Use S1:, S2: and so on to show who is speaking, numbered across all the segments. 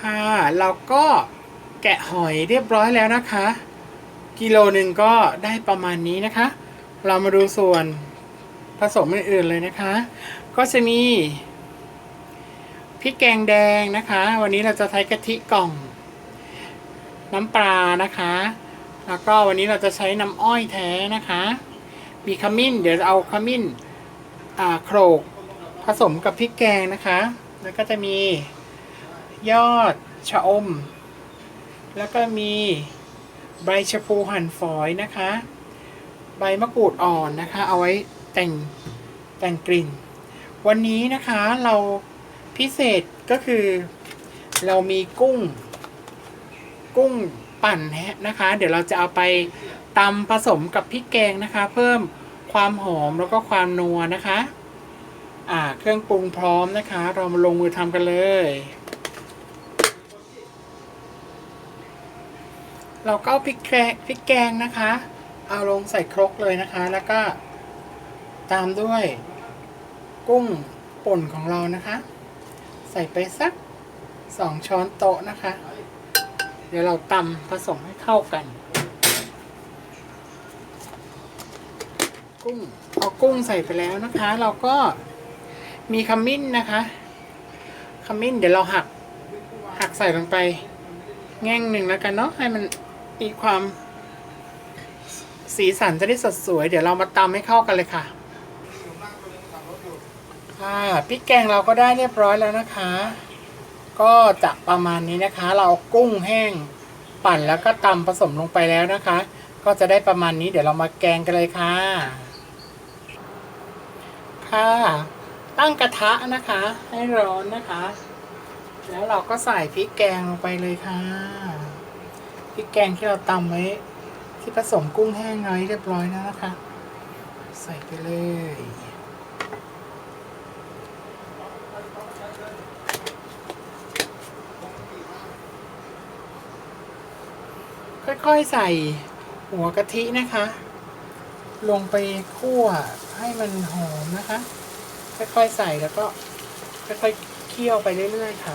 S1: ค่ะ เราก็แกะหอยเรียบร้อยแล้วนะคะ กิโลหนึ่งก็ได้ประมาณนี้นะคะ เรามาดูส่วนผสมอื่นๆเลยนะคะ ก็จะมีพริกแกงแดงนะคะ วันนี้เราจะใช้กะทิกล่อง น้ำปลานะคะ แล้วก็วันนี้เราจะใช้น้ำอ้อยแท้นะคะ มีขมิ้น เดี๋ยวเอาขมิ้นอ่าโขลกผสมกับพริกแกงนะคะ แล้วก็จะมี ยอดชะอม แล้วก็มีใบชะพูหั่นฝอยนะคะ ใบมะกรูดอ่อนนะคะ เอาไว้แต่งแต่งกลิ่น วันนี้นะคะเราพิเศษก็คือ เรามีกุ้ง กุ้งปั่นแฮะนะคะ เดี๋ยวเราจะเอาไปตำผสมกับพริกแกงนะคะ เพิ่มความหอมแล้วก็ความนัวนะคะ อ่า เครื่องปรุงพร้อมนะคะ เรามาลงมือทำกันเลย เราก็พริกแกงพริกแกงนะคะ เอาลงใส่ครกเลยนะคะ แล้วก็ตามด้วยกุ้งป่นของเรานะคะ ใส่ไปสักสองช้อนโต๊ะนะคะ เดี๋ยวเราตำผสมให้เข้ากัน กุ้งเอากุ้งใส่ไปแล้วนะคะ เราก็มีขมิ้นนะคะขมิ้นเดี๋ยวเราหัก หักใส่ลงไป แง่งหนึ่งแล้วกันเนาะให้มัน มีความสีสันจะได้สดสวย เดี๋ยวเรามาตำให้เข้ากันเลยค่ะค่ะพริกแกงเราก็ได้เรียบร้อยแล้วนะคะ ก็จะประมาณนี้นะคะ เราเอากุ้งแห้งปั่นแล้วก็ตำผสมลงไปแล้วนะคะ ก็จะได้ประมาณนี้เดี๋ยวเรามาแกงกันเลยค่ะ ค่ะ ตั้งกระทะนะคะ ให้ร้อนนะคะ แล้วเราก็ใส่พริกแกงลงไปเลยค่ะ ริกแกงที่เราตำไว้ ที่ผสมกุ้งแห้งไว้เรียบร้อยแล้วนะคะ ใส่ไปเลยค่อยๆใส่หัวกะทินะคะ ลงไปคั่วให้มันหอมนะคะ ค่อยๆใส่แล้วก็ค่อยๆเคี่ยวไปเรื่อยๆค่ะ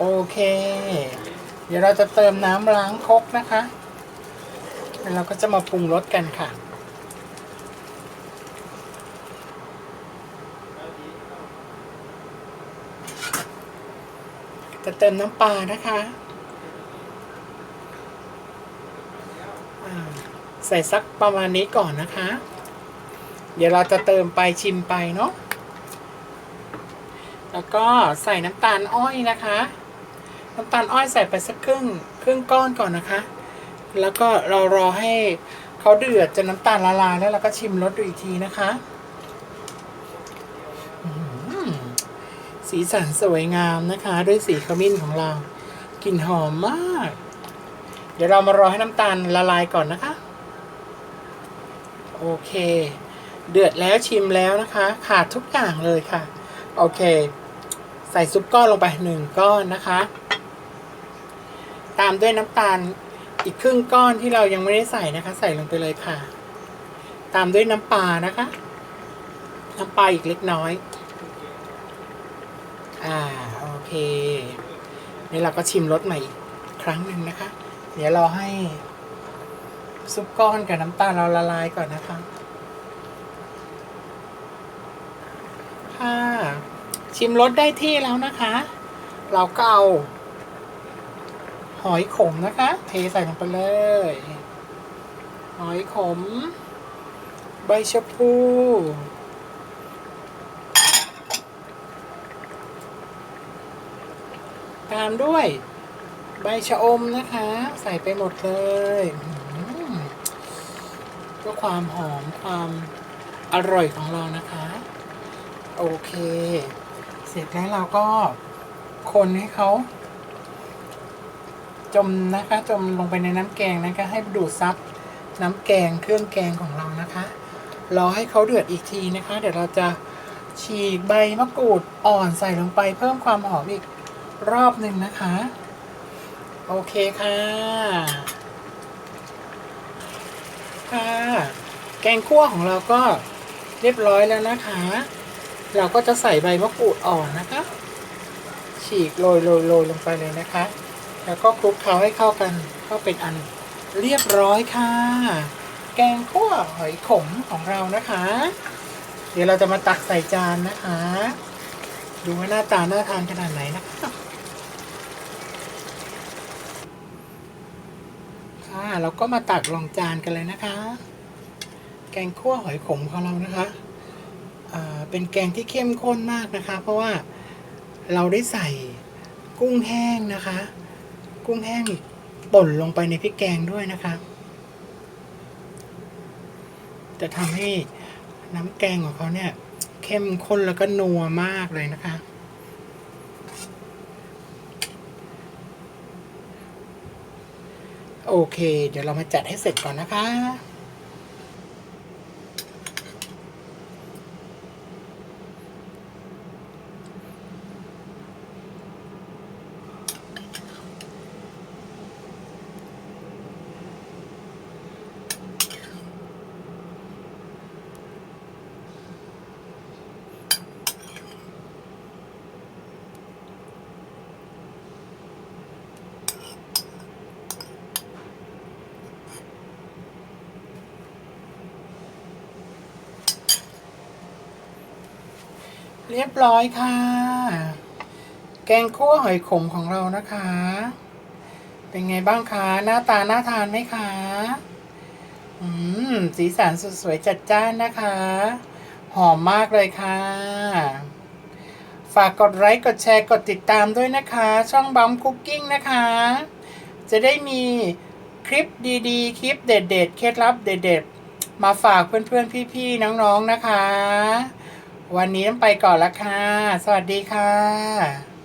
S1: โอเค เดี๋ยวเราจะเติมน้ำล้างครกนะคะแล้วเราก็จะมาปรุงรสกันค่ะ จะเติมน้ำปลานะคะใส่สักประมาณนี้ก่อนนะคะ เดี๋ยวเราจะเติมไปชิมไปเนาะ แล้วก็ใส่น้ำตาลอ้อยนะคะ น้ำตาลอ้อยใส่ไปสักครึ่งครึ่งก้อนก่อนนะคะ แล้วก็เรารอให้เขาเดือดจนน้ำตาลละลายแล้วเราก็ชิมรสดูอีกทีนะคะสีสันสวยงามนะคะ ด้วยสีขมิ้นของเรากลิ่นหอมมาก เดี๋ยวเรามารอให้น้ำตาลละลายก่อนนะคะ โอเค เดือดแล้วชิมแล้วนะคะ ขาดทุกอย่างเลยค่ะ โอเค ใส่ซุปก้อนลงไปหนึ่งก้อนนะคะ ตามด้วยน้ำตาลอีกครึ่งก้อนที่เรายังไม่ได้ใส่นะคะ ใส่ลงไปเลยค่ะ ตามด้วยน้ำปลานะคะ น้ำปลาอีกเล็กน้อย อ่าโอเคนี่เราก็ชิมรสใหม่อีกครั้งหนึ่งนะคะ เดี๋ยวเราให้ซุปก้อนกับน้ำตาลเราละลายก่อนนะคะค่ะชิมรสได้ที่แล้วนะคะ เราก็เอา หอยขมนะคะ เทใส่ลงไปเลย หอยขม ใบชะพูตามด้วย ใบชะอมนะคะ ใส่ไปหมดเลยอื้อหือเพื่อความหอมความอร่อยของเรานะคะ โอเค เสร็จแล้วเราก็คนให้เขา จมนะคะจมลงไปในน้ำแกงนะคะ ให้ดูดซับน้ำแกงเครื่องแกงของเรานะคะรอให้เขาเดือดอีกทีนะคะ เดี๋ยวเราจะฉีกใบมะกรูดอ่อนใส่ลงไปเพิ่มความหอมอีกรอบหนึ่งนะคะ โอเคค่ะ ค่ะ แกงคั่วของเราก็เรียบร้อยแล้วนะคะ เราก็จะใส่ใบมะกรูดอ่อนนะคะ ฉีกโรยโรยโรยลงไปเลยนะคะ แล้วก็คลุกเคล้าให้เข้ากันก็เป็นอันเรียบร้อยค่ะ แกงคั่วหอยขมของเรานะคะ เดี๋ยวเราจะมาตักใส่จานนะคะ ดูว่าหน้าตาน่าทานขนาดไหนนะคะค่ะเราก็มาตักลงจานกันเลยนะคะ แกงคั่วหอยขมของเรานะคะเป็นแกงที่เข้มข้นมากนะคะ เพราะว่าเราได้ใส่กุ้งแห้งนะคะ กุ้งแห้งป่นลงไปในพริกแกงด้วยนะคะ จะทำให้น้ำแกงของเขาเนี่ย เข้มข้นแล้วก็นัวมากเลยนะคะ โอเค เดี๋ยวเรามาจัดให้เสร็จก่อนนะคะ เรียบร้อยค่ะ แกงคั่วหอยขมของเรานะคะ เป็นไงบ้างคะ หน้าตาน่าทานไหมคะ อืม สีสันสดสวยจัดจ้านนะคะ หอมมากเลยค่ะ ฝากกดไลค์ กดแชร์ กดติดตามด้วยนะคะ ช่องบัมคุกกิ้งนะคะ จะได้มีคลิปดีๆ คลิปเด็ดๆ เคล็ดลับเด็ดๆ มาฝากเพื่อนๆ พี่ๆ น้องๆ นะคะ วันนี้ต้องไปก่อนละค่ะ สวัสดีค่ะ